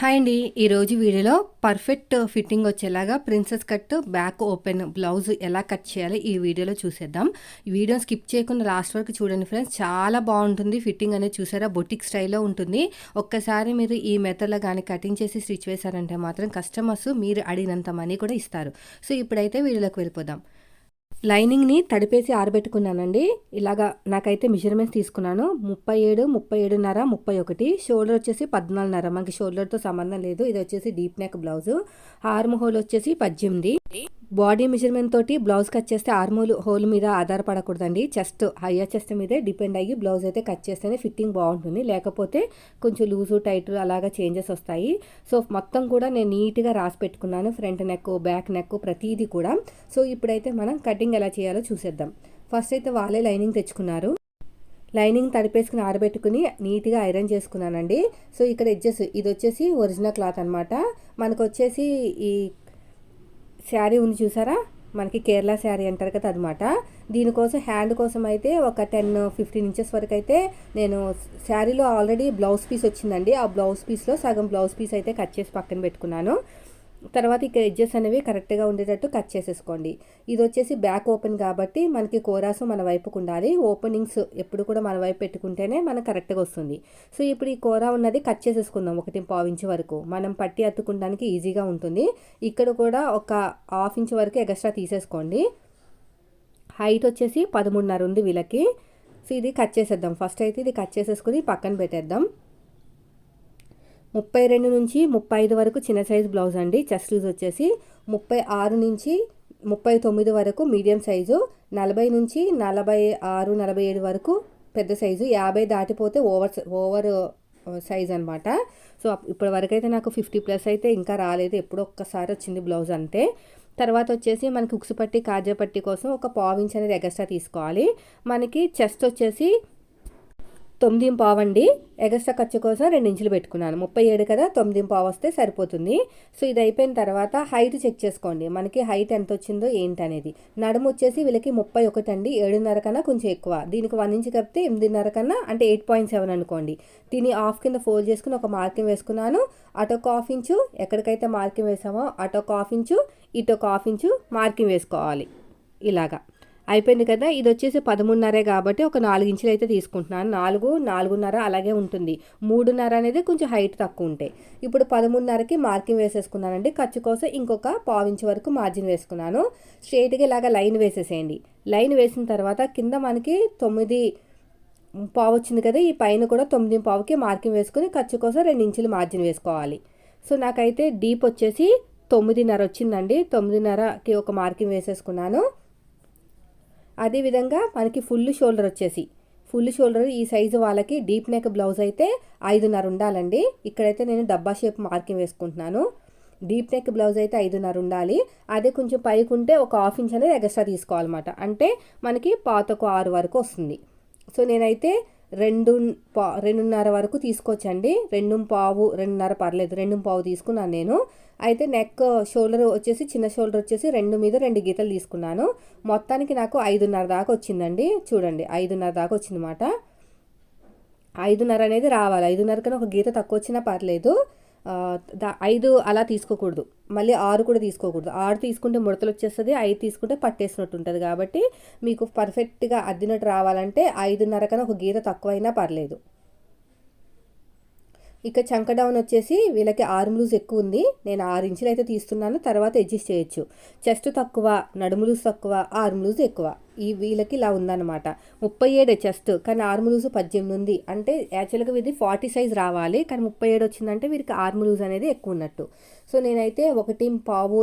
Hi అండి. ఈరోజు వీడియోలో పర్ఫెక్ట్ ఫిట్టింగ్ వచ్చేలాగా princess cut back open blouse ఎలా కట్ చేయాలి ఈ వీడియోలో చూసేద్దాం. ఈ వీడియో స్కిప్ చేయకుండా లాస్ట్ వరకు చూడండి ఫ్రెండ్స్. చాలా బాగుంటుంది. ఫిట్టింగ్ అనేది చూసారా? బొటిక్ స్టైల్లో ఉంటుంది. ఒక్కసారి మీరు ఈ మెథడ్లో కానీ కటింగ్ చేసి స్టిచ్ వేశారంటే మాత్రం కస్టమర్స్ మీరు అడిగినంత మనీ కూడా ఇస్తారు. సో ఇప్పుడైతే వీడియోలోకి వెళ్ళిపోదాం. లైనింగ్ని తడిపేసి ఆరబెట్టుకున్నానండి. ఇలాగా నాకైతే మెజర్మెంట్స్ తీసుకున్నాను. ముప్పై ఏడు ముప్పై ఏడున్నర ముప్పై ఒకటి. షోల్డర్ వచ్చేసి పద్నాలుగున్నర. మనకి షోల్డర్తో సంబంధం లేదు. ఇది వచ్చేసి deep neck blouse. Arm hole వచ్చేసి పద్దెనిమిది. బాడీ మెజర్మెంట్ తోటి బ్లౌజ్ కట్ చేస్తే ఆర్మోల్ హోల్ మీద ఆధారపడకూడదండి. చెస్ట్ హయ్యర్ చెస్ట్ మీదే డిపెండ్ అయ్యి బ్లౌజ్ అయితే కట్ చేస్తేనే ఫిట్టింగ్ బాగుంటుంది. లేకపోతే కొంచెం లూజు టైట్ అలాగా చేంజెస్ వస్తాయి. సో మొత్తం కూడా నేను నీట్గా రాసి పెట్టుకున్నాను. ఫ్రంట్ నెక్ బ్యాక్ నెక్ ప్రతిదీ కూడా. సో ఇప్పుడైతే మనం కటింగ్ ఎలా చేయాలో చూసేద్దాం. ఫస్ట్ అయితే వాళ్ళే లైనింగ్ తెచ్చుకున్నారు. లైనింగ్ తడిపేసుకుని ఆరబెట్టుకుని నీట్గా ఐరన్ చేసుకున్నానండి. సో ఇక్కడ ఎడ్జెస్ ఇది వచ్చేసి ఒరిజినల్ క్లాత్ అనమాట మనకు వచ్చేసి ఈ శారీ ఉంది చూసారా? మనకి కేరళ శారీ అంటారు కదా అనమాట దీనికోసం హ్యాండ్ కోసం అయితే ఒక టెన్ ఫిఫ్టీన్ ఇంచెస్ వరకు అయితే నేను శారీలో ఆల్రెడీ బ్లౌజ్ పీస్ వచ్చిందండి. ఆ బ్లౌజ్ పీస్లో సగం బ్లౌజ్ పీస్ అయితే కట్ చేసి పక్కన పెట్టుకున్నాను. తర్వాత ఇక్కడ ఎడ్జెస్ అనేవి కరెక్ట్గా ఉండేటట్టు కట్ చేసేసుకోండి. ఇది వచ్చేసి బ్యాక్ ఓపెన్ కాబట్టి మనకి కోరాసు మన వైపుకు ఉండాలి. ఓపెనింగ్స్ ఎప్పుడు కూడా మన వైపు పెట్టుకుంటేనే మనకు కరెక్ట్గా వస్తుంది. సో ఇప్పుడు ఈ కూర ఉన్నది కట్ చేసేసుకుందాం ఒకటి పావు ఇంచు వరకు. మనం పట్టి అత్తుకుంటానికి ఈజీగా ఉంటుంది. ఇక్కడ కూడా ఒక హాఫ్ ఇంచ్ వరకు ఎక్స్ట్రా తీసేసుకోండి. హైట్ వచ్చేసి పదమూడున్నర ఉంది వీళ్ళకి. సో ఇది కట్ చేసేద్దాం. ఫస్ట్ అయితే ఇది కట్ చేసేసుకుని పక్కన పెట్టేద్దాం. ముప్పై రెండు నుంచి ముప్పై ఐదు వరకు చిన్న సైజు బ్లౌజ్ అండి. చెస్ట్ వచ్చేసి ముప్పై ఆరు నుంచి ముప్పై తొమ్మిది వరకు మీడియం సైజు నలభై నుంచి నలభై ఆరు నలభై ఏడు వరకు పెద్ద సైజు యాభై దాటిపోతే ఓవర్ ఓవర్ సైజ్ అనమాట సో ఇప్పటి వరకు అయితే నాకు ఫిఫ్టీ ప్లస్ అయితే ఇంకా రాలేదు. ఎప్పుడో ఒక్కసారి వచ్చింది బ్లౌజ్ అంతే. తర్వాత వచ్చేసి మనకి ఉక్సుపట్టి పట్టి కాజా పట్టి కోసం ఒక పావించ్ అనేది ఎగస్ట్రా తీసుకోవాలి. మనకి చెస్ట్ వచ్చేసి తొమ్మిది పావండి. ఎగస్ట్రా ఖర్చు కోసం రెండు ఇంచులు పెట్టుకున్నాను. ముప్పై ఏడు కదా తొమ్మిది పావు వస్తే సరిపోతుంది. సో ఇది అయిపోయిన తర్వాత హైట్ చెక్ చేసుకోండి. మనకి హైట్ ఎంత వచ్చిందో ఏంటి అనేది. నడుము వచ్చేసి వీళ్ళకి ముప్పై ఒకటి అండి. ఏడున్నర కన్నా కొంచెం ఎక్కువ. దీనికి వన్ ఇంచ్ కప్పితే ఎనిమిదిన్నర కన్నా అంటే ఎయిట్ పాయింట్ సెవెన్ అనుకోండి. దీన్ని హాఫ్ కింద ఫోల్డ్ చేసుకుని ఒక మార్కింగ్ వేసుకున్నాను. అటు ఒక హాఫ్ ఇంచు ఎక్కడికైతే మార్కింగ్ వేసామో అటు ఒక హాఫ్ ఇంచు ఇటు ఒక హాఫ్ ఇంచు మార్కింగ్ వేసుకోవాలి. ఇలాగా. అయిపోయింది కదా ఇది వచ్చేసి పదమూడున్నరే కాబట్టి ఒక నాలుగు ఇంచులు అయితే తీసుకుంటున్నాను. నాలుగు నాలుగున్నర అలాగే ఉంటుంది. మూడున్నర అనేది కొంచెం హైట్ తక్కువ ఉంటాయి ఇప్పుడు పదమూడున్నరకి మార్కింగ్ వేసేసుకున్నానండి. ఖర్చు కోసం ఇంకొక పావించి వరకు మార్జిన్ వేసుకున్నాను. స్ట్రైట్గా ఇలాగ లైన్ వేసేసేయండి. లైన్ వేసిన తర్వాత కింద మనకి తొమ్మిది పావు వచ్చింది కదా ఈ పైన కూడా తొమ్మిది పావుకి మార్కింగ్ వేసుకుని ఖర్చు కోసం రెండు ఇంచులు మార్జిన్ వేసుకోవాలి. సో నాకైతే డీప్ వచ్చేసి తొమ్మిదిన్నర వచ్చిందండి. తొమ్మిదిన్నరకి ఒక మార్కింగ్ వేసేసుకున్నాను. అదేవిధంగా మనకి ఫుల్ షోల్డర్ వచ్చేసి. ఫుల్ షోల్డర్ ఈ సైజు వాళ్ళకి డీప్ నెక్ బ్లౌజ్ అయితే ఐదున్నర ఉండాలండి. ఇక్కడైతే నేను డబ్బా షేప్ మార్కింగ్ వేసుకుంటున్నాను. డీప్ నెక్ బ్లౌజ్ అయితే ఐదున్నర ఉండాలి. అదే కొంచెం పైకి ఉంటే ఒక హాఫ్ ఇంచ్ అనేది ఎక్స్ట్రా తీసుకోవాలన్నమాట. అంటే మనకి పాతకు ఆరు వరకు వస్తుంది. సో నేనైతే రెండు పా రెండున్నర వరకు తీసుకోవచ్చండి. రెండు పావు రెండున్నర పర్లేదు రెండు పావు తీసుకున్నాను నేను. అయితే నెక్ షోల్డర్ వచ్చేసి చిన్న షోల్డర్ వచ్చేసి రెండు మీద రెండు గీతలు తీసుకున్నాను. మొత్తానికి నాకు ఐదున్నర దాకా వచ్చిందండి. చూడండి ఐదున్నర దాకా వచ్చిందన్నమాట. ఐదున్నర అనేది రావాలి. ఐదున్నర కన్నా ఒక గీత తక్కువ వచ్చినా పర్లేదు. ఐదు అలా తీసుకోకూడదు. మళ్ళీ ఆరు కూడా తీసుకోకూడదు. ఆరు తీసుకుంటే ముడతలు వచ్చేస్తుంది ఐదు తీసుకుంటే పట్టేసినట్టు ఉంటుంది కాబట్టి మీకు పర్ఫెక్ట్గా అద్దినట్టు రావాలంటే ఐదున్నర కన్నా ఒక గీత తక్కువైనా పర్లేదు. ఇక చంక డౌన్ వచ్చేసి వీళ్ళకి ఆర్మ్ లూజ్ ఎక్కువ ఉంది. నేను ఆరు ఇంచులు అయితే తీస్తున్నాను. తర్వాత అడ్జస్ట్ చేయొచ్చు. చెస్ట్ తక్కువ నడుము లూజ్ తక్కువ ఆర్మ్ లూజ్ ఎక్కువ. ఈ వీళ్ళకి ఇలా ఉందన్నమాట. ముప్పై ఏడు చెస్ట్ కానీ ఆర్మ్ లూజ్ పద్దెనిమిది ఉంది. అంటే యాక్చువల్గా ఇది ఫార్టీ సైజ్ రావాలి. కానీ ముప్పై ఏడు వచ్చిందంటే వీరికి ఆర్మ్ లూజ్ అనేది ఎక్కువ ఉన్నట్టు. సో నేనైతే ఒకటి పావు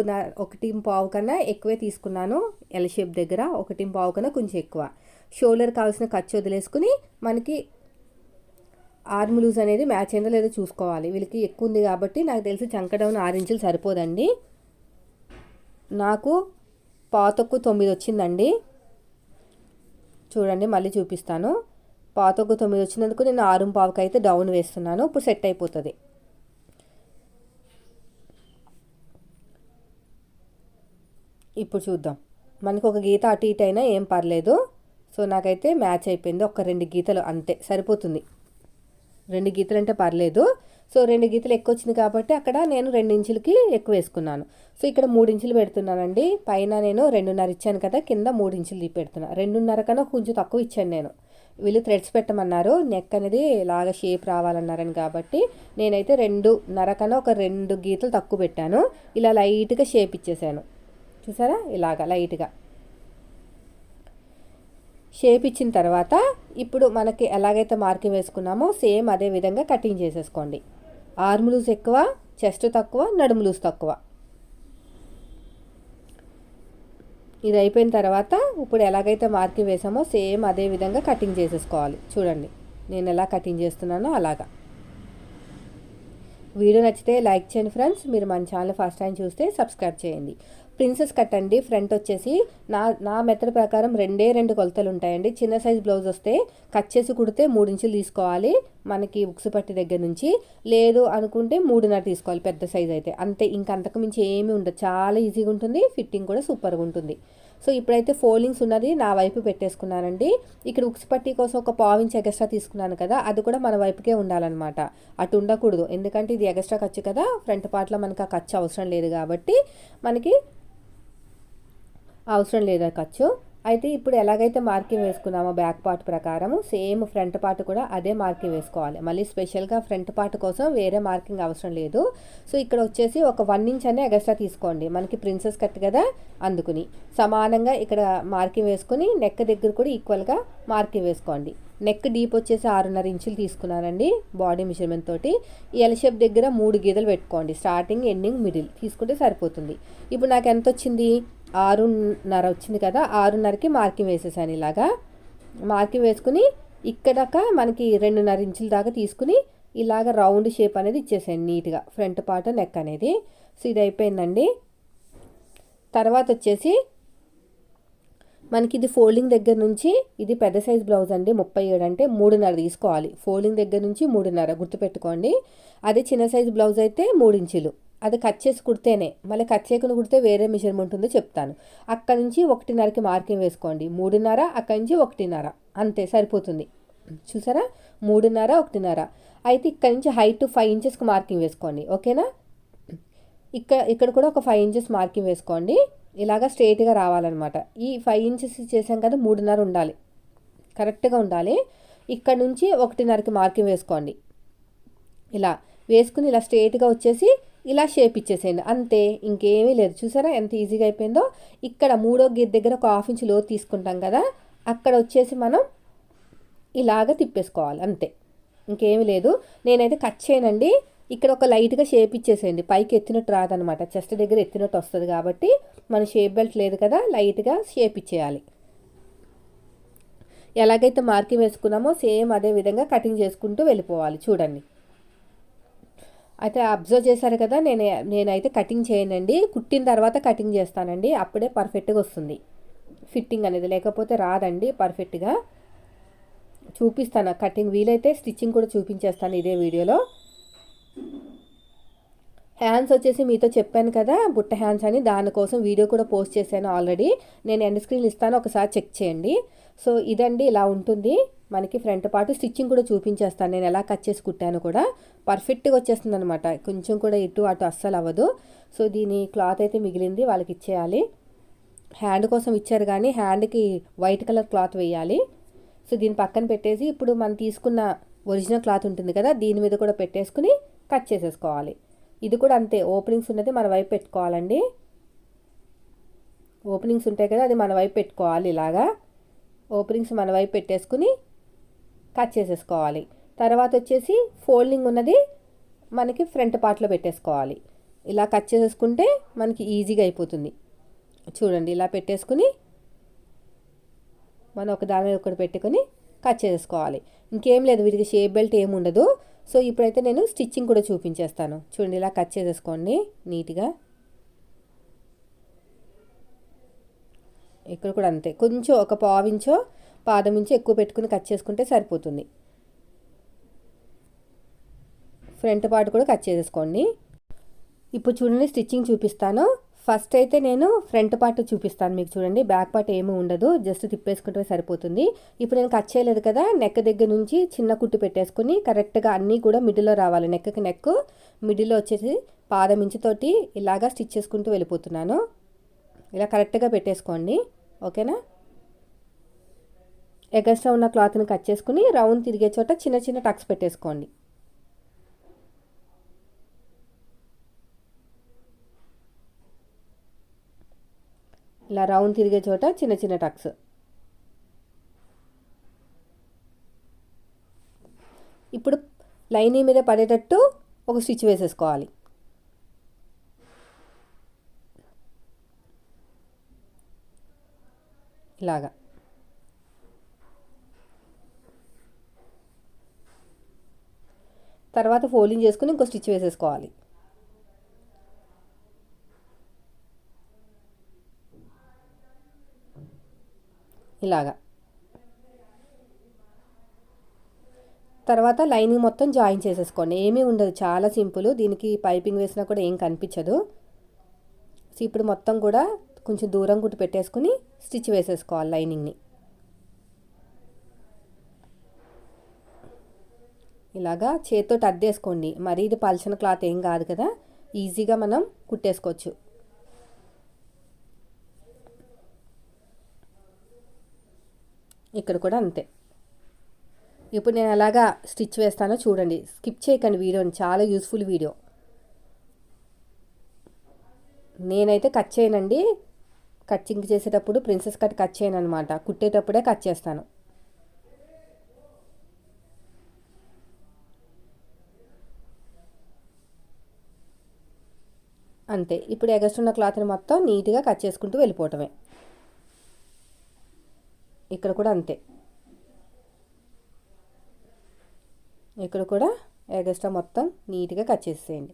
ఒకటి పావు కన్నా ఎక్కువే తీసుకున్నాను. ఎల్ షేప్ దగ్గర ఒకటి పావు కన్నా కొంచెం ఎక్కువ. షోల్డర్ కావాల్సిన ఖర్చు వదిలేసుకుని మనకి ఆర్మ్ లూజ్ అనేది మ్యాచ్ అయిందో లేదో చూసుకోవాలి. వీళ్ళకి ఎక్కువ ఉంది కాబట్టి నాకు తెలిసి చంక డౌన్ ఆరు ఇంచులు సరిపోదండి. నాకు పాతొక్కు తొమ్మిది వచ్చిందండి. చూడండి మళ్ళీ చూపిస్తాను. పాతొక్కు తొమ్మిది వచ్చినందుకు నేను ఆరు పావుకి అయితే డౌన్ వేస్తున్నాను. ఇప్పుడు సెట్ అయిపోతుంది. ఇప్పుడు చూద్దాం. మనకు ఒక గీత అటు ఇటు అయినా ఏం పర్లేదు. సో నాకైతే మ్యాచ్ అయిపోయింది. ఒక రెండు గీతలు అంతే. సరిపోతుంది. రెండు గీతలు అంటే పర్లేదు. సో రెండు గీతలు ఎక్కువ వచ్చింది కాబట్టి అక్కడ నేను రెండు ఇంచులకి ఎక్కువ వేసుకున్నాను. సో ఇక్కడ మూడు ఇంచులు పెడుతున్నానండి. పైన నేను రెండున్నర ఇచ్చాను కదా కింద మూడు ఇంచులు పెడుతున్నా. రెండున్నర కన్నా కొంచెం తక్కువ ఇచ్చాను నేను. వీళ్ళు థ్రెడ్స్ పెట్టమన్నారు. నెక్ అనేది లాగా షేప్ రావాలన్నారని కాబట్టి నేనైతే రెండు నరకన ఒక రెండు గీతలు తక్కువ పెట్టాను. ఇలా లైట్గా షేప్ ఇచ్చేసాను. చూసారా? ఇలాగా లైట్గా. షేప్ ఇచ్చిన తర్వాత ఇప్పుడు మనకి ఎలాగైతే మార్కింగ్ వేసుకున్నామో సేమ్ అదే విధంగా కటింగ్ చేసేసుకోండి. ఆర్మ్ లూజ్ ఎక్కువ చెస్ట్ తక్కువ నడుము లూజ్ తక్కువ. ఇది అయిపోయిన తర్వాత ఇప్పుడు ఎలాగైతే మార్కింగ్ వేసామో సేమ్ అదే విధంగా కటింగ్ చేసేసుకోవాలి. చూడండి నేను ఎలా కటింగ్ చేస్తున్నానో అలాగా. వీడియో నచ్చితే లైక్ చేయండి ఫ్రెండ్స్. మీరు మన ఛానల్ ఫస్ట్ టైం చూస్తే సబ్స్క్రైబ్ చేయండి. ప్రిన్సెస్ కట్ అండి ఫ్రంట్ వచ్చేసి. నా నా మెథడ్ ప్రకారం రెండే రెండు కొలతలు ఉంటాయండి. చిన్న సైజ్ బ్లౌజ్ వస్తే కట్ చేసి కుడితే మూడు ఇంచులు తీసుకోవాలి మనకి బుక్స్ పట్టి దగ్గర నుంచి. లేదు అనుకుంటే మూడున్నర తీసుకోవాలి పెద్ద సైజ్ అయితే. అంతే ఇంక అంతకు మించి ఏమీ ఉండదు. చాలా ఈజీగా ఉంటుంది ఫిట్టింగ్ కూడా సూపర్గా ఉంటుంది. సో ఇప్పుడైతే ఫోల్డింగ్స్ ఉన్నది నా వైపు పెట్టేసుకున్నానండి. ఇక్కడ ఉక్స్ పట్టి కోసం ఒక పావించి ఎగస్ట్రా తీసుకున్నాను కదా అది కూడా మన వైపుకే ఉండాలన్నమాట. అటు ఉండకూడదు ఎందుకంటే ఇది ఎగస్ట్రా ఖర్చు కదా ఫ్రంట్ పార్ట్లో మనకి ఆ ఖర్చు అవసరం లేదు కాబట్టి మనకి అవసరం లేదా ఖర్చు. అయితే ఇప్పుడు ఎలాగైతే మార్కింగ్ వేసుకున్నామో బ్యాక్ పార్ట్ ప్రకారం సేమ్ ఫ్రంట్ పార్ట్ కూడా అదే మార్కింగ్ వేసుకోవాలి. మళ్ళీ స్పెషల్గా ఫ్రంట్ పార్ట్ కోసం వేరే మార్కింగ్ అవసరం లేదు. సో ఇక్కడ వచ్చేసి ఒక వన్ ఇంచ్ అనే ఎగస్ట్రా తీసుకోండి. మనకి ప్రిన్సెస్ కట్ కదా అందుకుని. సమానంగా ఇక్కడ మార్కింగ్ వేసుకుని నెక్ దగ్గర కూడా ఈక్వల్గా మార్కింగ్ వేసుకోండి. నెక్ డీప్ వచ్చేసి ఆరున్నర ఇంచులు తీసుకున్నానండి బాడీ మెజర్మెంట్ తోటి. ఈ ఎల్ షేప్ దగ్గర మూడు గీతలు పెట్టుకోండి. స్టార్టింగ్ ఎండింగ్ మిడిల్ తీసుకుంటే సరిపోతుంది. ఇప్పుడు నాకు ఎంత వచ్చింది? ఆరున్నర వచ్చింది కదా ఆరున్నరకి మార్కింగ్ వేసేసాను ఇలాగా. మార్కింగ్ వేసుకుని ఇక్కడక మనకి రెండున్నర ఇంచుల దాకా తీసుకుని ఇలాగ రౌండ్ షేప్ అనేది ఇచ్చేసాను నీట్గా ఫ్రంట్ పార్ట్ నెక్ అనేది. సో ఇది అయిపోయిందండి. తర్వాత వచ్చేసి మనకి ఇది ఫోల్డింగ్ దగ్గర నుంచి ఇది పెద్ద సైజ్ బ్లౌజ్ అండి ముప్పై ఏడు అంటే మూడున్నర తీసుకోవాలి. ఫోల్డింగ్ దగ్గర నుంచి మూడున్నర గుర్తుపెట్టుకోండి. అదే చిన్న సైజ్ బ్లౌజ్ అయితే మూడు ఇంచులు. అది కట్ చేసి కుడితేనే. మళ్ళీ కట్ చేయకుండా కుడితే వేరే మెజర్మెంట్ ఉందో చెప్తాను. అక్కడ నుంచి ఒకటిన్నరకి మార్కింగ్ వేసుకోండి. మూడున్నర అక్కడి నుంచి ఒకటిన్నర. అంతే సరిపోతుంది. చూసారా? మూడున్నర ఒకటిన్నర. అయితే ఇక్కడ నుంచి హైట్ ఫైవ్ ఇంచెస్కి మార్కింగ్ వేసుకోండి. ఓకేనా? ఇక్కడ ఇక్కడ కూడా ఒక ఫైవ్ ఇంచెస్ మార్కింగ్ వేసుకోండి. ఇలాగా స్ట్రైట్గా రావాలన్నమాట. ఈ ఫైవ్ ఇంచెస్ చేసాం కదా మూడున్నర ఉండాలి. కరెక్ట్గా ఉండాలి. ఇక్కడ నుంచి ఒకటిన్నరకి మార్కింగ్ వేసుకోండి. ఇలా వేసుకుని ఇలా స్ట్రైట్గా వచ్చేసి ఇలా షేప్ ఇచ్చేసేయండి. అంతే ఇంకేమీ లేదు. చూసారా ఎంత ఈజీగా అయిపోయిందో? ఇక్కడ మూడో గీత దగ్గర ఒక హాఫ్ ఇంచ్లో తీసుకుంటాం కదా అక్కడ వచ్చేసి మనం ఇలాగ తిప్పేసుకోవాలి. అంతే. ఇంకేమీ లేదు. నేనైతే కట్ చేయనండి. ఇక్కడ ఒక లైట్గా షేప్ ఇచ్చేసేయండి. పైకి ఎత్తినట్టు రాదనమాట చెస్ట్ దగ్గర ఎత్తినట్టు వస్తుంది కాబట్టి మన షేప్ బెల్ట్ లేదు కదా లైట్గా షేప్ ఇచ్చేయాలి. ఎలాగైతే మార్కింగ్ వేసుకున్నామో సేమ్ అదే విధంగా కటింగ్ చేసుకుంటూ వెళ్ళిపోవాలి. చూడండి. అయితే అబ్జర్వ్ చేశారు కదా నేను నేనైతే కటింగ్ చేయనండి. కుట్టిన తర్వాత కటింగ్ చేస్తానండి. అప్పుడే పర్ఫెక్ట్గా వస్తుంది. ఫిట్టింగ్ అనేది లేకపోతే రాదండి పర్ఫెక్ట్గా చూపిస్తాను కటింగ్ వీలైతే స్టిచ్చింగ్ కూడా చూపించేస్తాను ఇదే వీడియోలో. హ్యాండ్స్ వచ్చేసి మీతో చెప్పాను కదా బుట్ట హ్యాండ్స్ అని దానికోసం వీడియో కూడా పోస్ట్ చేశాను ఆల్రెడీ. నేను ఎండ్ స్క్రీన్ ఇస్తాను ఒకసారి చెక్ చేయండి. సో ఇదండి ఇలా ఉంటుంది. మనకి ఫ్రంట్ పార్ట్ స్టిచ్చింగ్ కూడా చూపించేస్తాను. నేను ఎలా కట్ చేసి కుట్టాను కూడా. పర్ఫెక్ట్గా వచ్చేస్తుంది అనమాట కొంచెం కూడా ఇటు అటు అస్సలు అవ్వదు. సో దీని క్లాత్ అయితే మిగిలింది వాళ్ళకి ఇచ్చేయాలి. హ్యాండ్ కోసం ఇచ్చారు కానీ హ్యాండ్కి వైట్ కలర్ క్లాత్ వేయాలి. సో దీని పక్కన పెట్టేసి ఇప్పుడు మనం తీసుకున్న ఒరిజినల్ క్లాత్ ఉంటుంది కదా దీని మీద కూడా పెట్టేసుకుని కట్ చేసేసుకోవాలి. ఇది కూడా అంతే ఓపెనింగ్స్ ఉన్నది మన వైపు పెట్టుకోవాలండి. ఓపెనింగ్స్ ఉంటాయి కదా అది మన వైపు పెట్టుకోవాలి ఇలాగా. ఓపెనింగ్స్ మన వైపు పెట్టేసుకుని కట్ చేసేసుకోవాలి. తర్వాత వచ్చేసి ఫోల్డింగ్ ఉన్నది మనకి ఫ్రంట్ పార్ట్లో పెట్టేసుకోవాలి. ఇలా కట్ చేసేసుకుంటే మనకి ఈజీగా అయిపోతుంది. చూడండి ఇలా పెట్టేసుకుని మనం ఒక దాని మీద ఒకటి పెట్టుకొని కట్ చేసుకోవాలి ఇంకేం లేదు వీటికి షేప్ బెల్ట్ ఏమి ఉండదు సో ఇప్పుడైతే నేను స్టిచ్చింగ్ కూడా చూపించేస్తాను. చూడండి ఇలా కట్ చేసేసుకోండి నీట్గా. ఇక్కడ కూడా అంతే. కొంచెం ఒక పావించో పాదం ఇంచో ఎక్కువ పెట్టుకుని కట్ చేసుకుంటే సరిపోతుంది. ఫ్రంట్ పార్ట్ కూడా కట్ చేసేసుకోండి. ఇప్పుడు చూడండి స్టిచ్చింగ్ చూపిస్తాను. ఫస్ట్ అయితే నేను ఫ్రంట్ పార్ట్ చూపిస్తాను మీకు చూడండి. బ్యాక్ పార్ట్ ఏమీ ఉండదు. జస్ట్ తిప్పేసుకుంటే సరిపోతుంది. ఇప్పుడు నేను కట్ చేయలేదు కదా. నెక్ దగ్గర నుంచి చిన్న కుట్టు పెట్టేసుకుని కరెక్ట్గా అన్నీ కూడా మిడిల్లో రావాలి. నెక్కి నెక్ మిడిల్లో వచ్చేసి పాదం ఇంచుతోటి ఇలాగా స్టిచ్ చేసుకుంటూ వెళ్ళిపోతున్నాను. ఇలా కరెక్ట్గా పెట్టేసుకోండి. ఓకేనా? ఎగస్ట్రా ఉన్న క్లాత్ని కట్ చేసుకుని రౌండ్ తిరిగే చోట చిన్న చిన్న టక్స్ పెట్టేసుకోండి. ఇలా రౌండ్ తిరిగే చోట చిన్న చిన్న టక్స్. ఇప్పుడు లైనింగ్ మీద పడేటట్టు ఒక స్టిచ్ వేసేసుకోవాలి. ఇలాగా. తర్వాత ఫోల్డింగ్ చేసుకుని ఇంకో స్టిచ్ వేసేసుకోవాలి. ఇలాగా. తర్వాత లైనింగ్ మొత్తం జాయిన్ చేసేసుకోండి. ఏమీ ఉండదు. చాలా సింపుల్. దీనికి పైపింగ్ వేసినా కూడా ఏం కనిపించదు. సో ఇప్పుడు మొత్తం కూడా కొంచెం దూరం కుట్టి పెట్టేసుకుని స్టిచ్ వేసేసుకోవాలి లైనింగ్ని. ఇలాగా చేతితో అద్దేసుకోండి మరీ ఇది పల్చన క్లాత్ ఏం కాదు కదా. ఈజీగా మనం కుట్టేసుకోవచ్చు. ఇక్కడ కూడా అంతే. ఇప్పుడు నేను ఎలాగా స్టిచ్ వేస్తానో చూడండి. స్కిప్ చేయకండి వీడియోని. చాలా యూస్ఫుల్ వీడియో. నేనైతే కట్ చేయనండి. కట్చింగ్ చేసేటప్పుడు ప్రిన్సెస్ కట్ కట్ చేయను అనమాట కుట్టేటప్పుడే కట్ చేస్తాను. అంతే. ఇప్పుడు ఎగస్టున్న క్లాత్ని మొత్తం నీట్గా కట్ చేసుకుంటూ వెళ్ళిపోవటమే. ఇక్కడ కూడా అంతే. ఇక్కడ కూడా ఎగస్ట్రా మొత్తం నీట్గా కట్ చేసేయండి.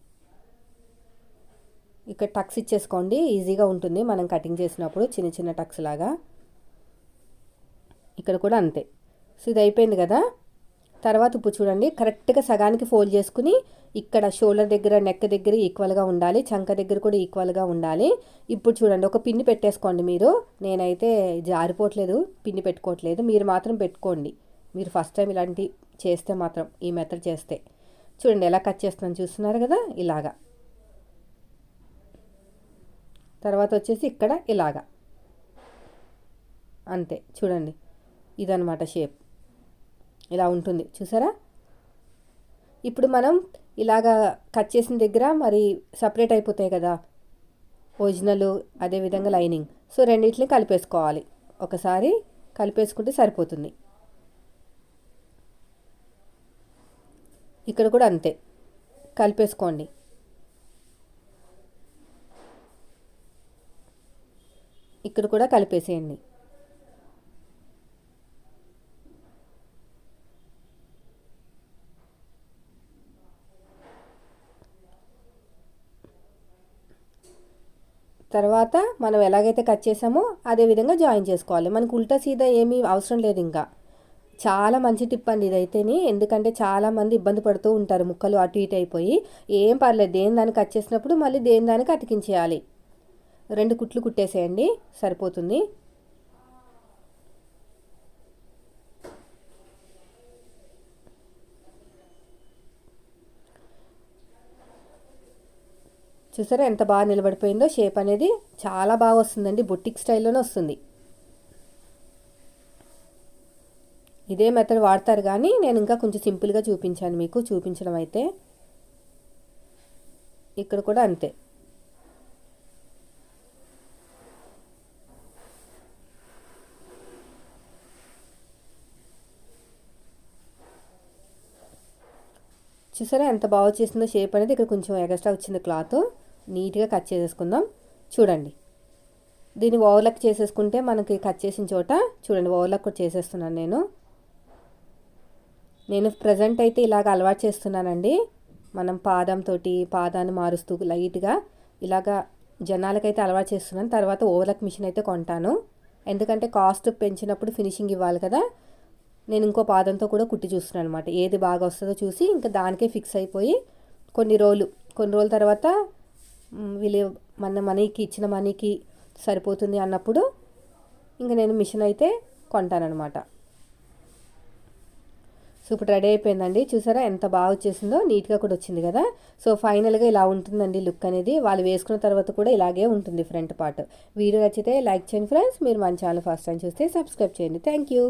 ఇక్కడ టక్స్ ఇచ్చేసుకోండి. ఈజీగా ఉంటుంది. మనం కటింగ్ చేసినప్పుడు చిన్న చిన్న టక్స్ లాగా. ఇక్కడ కూడా అంతే. సో ఇది అయిపోయింది కదా? తర్వాత ఇప్పుడు చూడండి. కరెక్ట్గా సగానికి ఫోల్డ్ చేసుకుని ఇక్కడ షోల్డర్ దగ్గర నెక్ దగ్గర ఈక్వల్గా ఉండాలి. చంక దగ్గర కూడా ఈక్వల్గా ఉండాలి. ఇప్పుడు చూడండి ఒక పిన్ని పెట్టేసుకోండి మీరు. నేనైతే జారిపోవట్లేదు పిన్ని పెట్టుకోవట్లేదు. మీరు మాత్రం పెట్టుకోండి. మీరు ఫస్ట్ టైం ఇలాంటి చేస్తే మాత్రం ఈ మెథడ్ చేస్తే. చూడండి ఎలా కట్ చేస్తున్నాను చూస్తున్నారు కదా? ఇలాగా. తర్వాత వచ్చేసి ఇక్కడ ఇలాగా. అంతే చూడండి. ఇదనమాట షేప్ ఇలా ఉంటుంది చూసారా? ఇప్పుడు మనం ఇలాగా కట్ చేసిన దగ్గర మరి సపరేట్ అయిపోతాయి కదా. ఒరిజినల్ అదేవిధంగా లైనింగ్ సో రెండింటిని కలిపేసుకోవాలి. ఒకసారి కలిపేసుకుంటే సరిపోతుంది. ఇక్కడ కూడా అంతే. కలిపేసుకోండి. ఇక్కడ కూడా కలిపేసేయండి. తర్వాత మనం ఎలాగైతే కట్ చేసామో అదే విధంగా జాయిన్ చేసుకోవాలి. మనకు ఉల్టా సీదా ఏమీ అవసరం లేదు ఇంకా. చాలా మంచి టిప్ అండి ఇదైతేనే. ఎందుకంటే చాలామంది ఇబ్బంది పడుతూ ఉంటారు ముక్కలు అటు ఇటు అయిపోయి. ఏం పర్లేదు దేని దానికి కట్ చేసినప్పుడు మళ్ళీ దేని దానికి అతికించేయాలి. రెండు కుట్లు కుట్టేసేయండి. సరిపోతుంది. చూసారా ఎంత బాగా నిలబడిపోయిందో? షేప్ అనేది చాలా బాగా వస్తుందండి. బొట్టిక్ స్టైల్లోనే వస్తుంది. ఇదే మెథడ్ వాడతారు కానీ నేను ఇంకా కొంచెం సింపుల్గా చూపించాను మీకు. చూపించడం అయితే ఇక్కడ కూడా అంతే. చూసారా ఎంత బాగా వచ్చేసిందో షేప్ అనేది. ఇక్కడ కొంచెం ఎగస్ట్రా వచ్చింది క్లాత్. నీట్గా కట్ చేసేసుకుందాం. చూడండి. దీన్ని ఓవర్లక్ చేసేసుకుంటే మనకి కట్ చేసిన చోట చూడండి ఓవర్లక్ కూడా చేసేస్తున్నాను నేను. నేను ప్రజెంట్ అయితే ఇలాగ అలవాటు చేస్తున్నానండి. మనం పాదంతో పాదాన్ని మారుస్తూ లైట్గా ఇలాగా జనాలకైతే అలవాటు చేస్తున్నాను. తర్వాత ఓవర్లక్ మిషన్ అయితే కొంటాను. ఎందుకంటే కాస్ట్ పెంచినప్పుడు ఫినిషింగ్ ఇవ్వాలి కదా. నేను ఇంకో పాదంతో కూడా కుట్టి చూస్తున్నాను అనమాట ఏది బాగా వస్తుందో చూసి ఇంకా దానికే ఫిక్స్ అయిపోయి కొన్ని రోజులు కొన్ని రోజుల తర్వాత వీళ్ళు మన మనీకి ఇచ్చిన మనీకి సరిపోతుంది అన్నప్పుడు ఇంకా నేను మిషన్ అయితే కొంటానమాట సో ఇప్పుడు రెడీ అయిపోయిందండి. చూసారా ఎంత బాగా వచ్చేసిందో? నీట్గా కూడా వచ్చింది కదా? సో ఫైనల్గా ఇలా ఉంటుందండి లుక్ అనేది. వాళ్ళు వేసుకున్న తర్వాత కూడా ఇలాగే ఉంటుంది ఫ్రంట్ పార్ట్. వీడియో నచ్చితే లైక్ చేయండి ఫ్రెండ్స్. మీరు మన ఛానల్ ఫస్ట్ టైం చూస్తే సబ్స్క్రైబ్ చేయండి. Thank you.